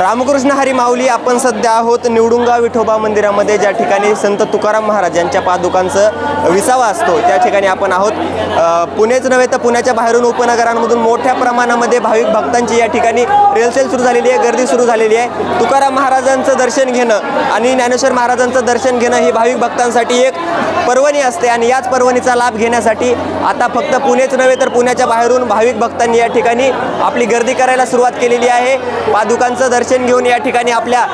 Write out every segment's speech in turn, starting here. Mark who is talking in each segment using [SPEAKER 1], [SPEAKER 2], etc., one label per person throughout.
[SPEAKER 1] रामकृष्ण हरी माऊली आपण सध्या आहोत निवडुंगा विठोबा मंदिरामध्ये. ज्या ठिकाणी संत तुकाराम महाराज यांच्या पादुकांचं विसावा असतो त्या ठिकाणी आपण आहोत. पुणेच नव्हे तर पुण्याच्या बाहेरून उपनगरांमधून मोठ्या प्रमाणामध्ये भाविक भक्तांची या ठिकाणी रेलसेल सुरू झालेली आहे गर्दी सुरू झालेली आहे. तुकाराम महाराजांचं दर्शन घेणं आणि ज्ञानेश्वर महाराजांचं दर्शन घेणं ही भाविक भक्तांसाठी एक पर्वणी असते आणि याच पर्वणीचा लाभ घेण्यासाठी आता फक्त पुणेच नव्हे तर पुण्याच्या बाहेरून भाविक भक्तांनी या ठिकाणी आपली गर्दी करायला सुरुवात केलेली आहे. पादुकांचं दर्शन घेऊन या ठिकाणी आपल्या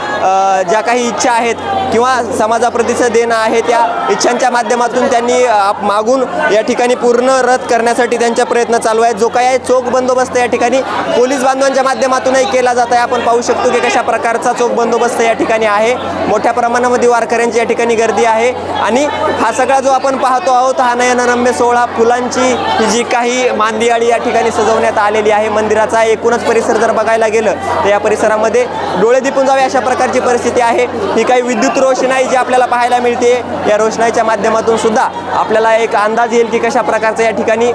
[SPEAKER 1] ज्या काही इच्छा आहेत किंवा समाजाप्रतीचं देणं आहे त्या इच्छांच्या माध्यमातून त्यांनी मागून या ठिकाणी पूर्ण रद्द करण्यासाठी त्यांचा प्रयत्न चालू आहे जो काही आहे चोख बंदोबस्त या ठिकाणी पोलीस बांधवांच्या माध्यमातूनही केला जात आहे. आपण पाहू शकतो की कशा प्रकारचा चोख बंदोबस्त या ठिकाणी आहे. मोठ्या प्रमाणामध्ये वारकऱ्यांची या ठिकाणी गर्दी आहे. आणि हा सगळा जो आपण पाहतो आहोत हा नयनरम्य सोहळा फुलांची ही जी काही मांदियाळी या ठिकाणी सजवण्यात आलेली आहे. मंदिराचा एकूणच परिसर जर बघायला गेलं तर या परिसरामध्ये डोळे दिपून जावे अशा प्रकारची परिस्थिती आहे. ही काही विद्युत रोषणाई जी आपल्याला पाहायला मिळते या रोषणाईच्या माध्यमातून सुद्धा आपल्याला एक अंदाज येईल की कशा प्रकारचं या ठिकाणी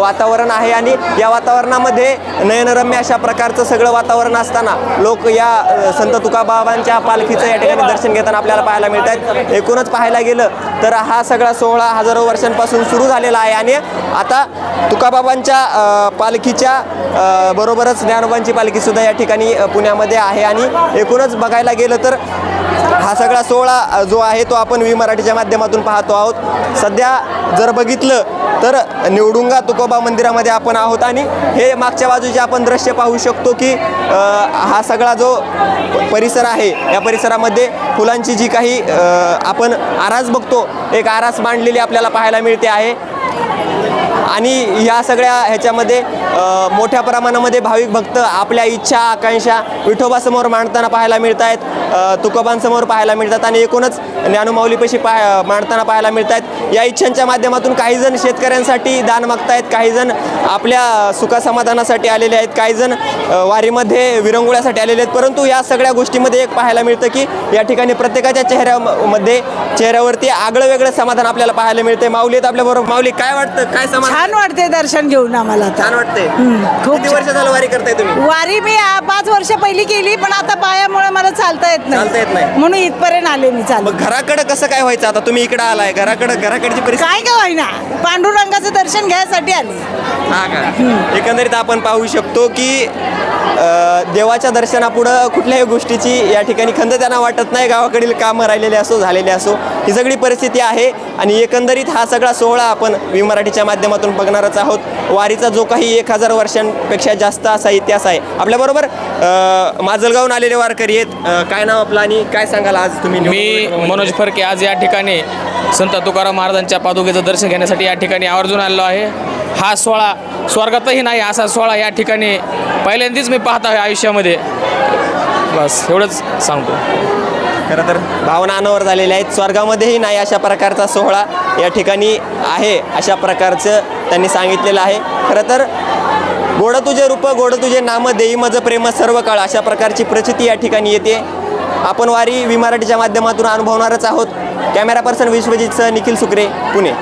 [SPEAKER 1] वातावरण आहे. आणि या वातावरणामध्ये नयनरम्य अशा प्रकारचं सगळं वातावरण असताना लोक या संत तुकाबाबांच्या पालखीचं या ठिकाणी दर्शन घेताना आपल्याला पाहायला मिळत आहेत एकूणच पाहायला गेलं तर हा सगळा सोहळा हजारो वर्षांपासून सुरू झालेला आहे. आणि आता तुकाबाबांच्या पालखीच्या बरोबरच ज्ञानोबांची पालखीसुद्धा या ठिकाणी पुण्यामध्ये आहे आणि एकूणच बघायला गेलं तर हा सगळा सोहळा जो आहे तो आपण वी मराठीच्या माध्यमातून पाहतो आहोत. सध्या जर बघितलं तर निवडुंगा तुकोबा मंदिरामध्ये आपण आहोत आणि हे मागच्या बाजूचे आपण दृश्य पाहू शकतो की हा सगळा जो परिसर आहे या परिसरामध्ये फुलांची जी काही आपण आरास बघतो एक आरास मांडलेली आपल्याला पाहायला मिळते आहे. आणि या सगळ्या ह्याच्यामध्ये मोठ्या प्रमाणामध्ये भाविक भक्त आपल्या इच्छा आकांक्षा विठोबासमोर मांडताना पाहायला मिळत आहेत तुकोबांसमोर पाहायला मिळतात आणि एकूणच ज्ञानोमाऊलीपाशी पाह मांडताना पाहायला मिळत आहेत या इच्छांच्या माध्यमातून काहीजण शेतकऱ्यांसाठी दान मागतायत आहेत काहीजण आपल्या सुखासमाधानासाठी आलेले आहेत काहीजण वारीमध्ये विरंगुळ्यासाठी आलेले आहेत. परंतु या सगळ्या गोष्टीमध्ये एक पाहायला मिळतं की या ठिकाणी प्रत्येकाच्या चेहऱ्यामध्ये चेहऱ्यावरती आगळं वेगळं समाधान आपल्याला पाहायला मिळते माऊली आहेत आपल्याबरोबर. माऊली काय वाटतं? काय समाधान?
[SPEAKER 2] छान वाटते दर्शन घेऊन आम्हाला आता.
[SPEAKER 1] छान वाटते
[SPEAKER 2] हम्म, खूप
[SPEAKER 1] किती वर्ष झालं वारी करताय तुम्ही?
[SPEAKER 2] वारी मी आ, पाच वर्ष पहिली केली पण आता पायामुळे मला चालता येत
[SPEAKER 1] चालता येत नाही.
[SPEAKER 2] म्हणून इथपर्यंत आले मी चालू.
[SPEAKER 1] मग घराकडे कसं काय व्हायचं? आता तुम्ही इकडे आलाय घराकडे घराकडची परिस्थिती
[SPEAKER 2] काय का होईना पांडुरंगाचं दर्शन घ्यायसाठी आले.
[SPEAKER 1] हा का? एकंदरीत आपण पाहू शकतो की अ, देवाच्या दर्शनापुढं कुठल्याही गोष्टीची या ठिकाणी खंत त्यांना वाटत नाही. गावाकडील कामं राहिलेले असो झालेले असो ही सगळी परिस्थिती आहे. आणि एकंदरीत हा सगळा सोहळा आपण वी मराठीच्या माध्यमातून बघणारच आहोत. वारीचा जो काही एक हजार वर्षांपेक्षा जास्त असा इतिहास आहे. आपल्याबरोबर माजलगावून आलेले वारकरी आहेत. काय नाव आपलं आणि काय सांगाल आज तुम्ही
[SPEAKER 3] मी मनोज फरके आज या ठिकाणी संत तुकाराम महाराजांच्या पादुकेचं दर्शन घेण्यासाठी या ठिकाणी आवर्जून आलेलो आहे. हा सोहळा स्वर्गातही नाही असा सोहळा या ठिकाणी पहिल्यांदाच मी पाहत आहे आयुष्यामध्ये. बस एवढंच सांगतो.
[SPEAKER 1] खरं तर भावना अनावर झालेल्या आहेत. स्वर्गामध्येही नाही अशा प्रकारचा सोहळा या ठिकाणी आहे अशा प्रकारचं त्यांनी सांगितलेलं आहे. खरं तर गोड तुझे रूप गोड तुझे नाम देई मज प्रेम सर्व काळ अशा प्रकारची प्रचिती या ठिकाणी येते. आपण वारी वी मराठीच्या माध्यमातून अनुभवणारच आहोत. कॅमेरा पर्सन विश्वजितसह निखिल सुकरे पुणे.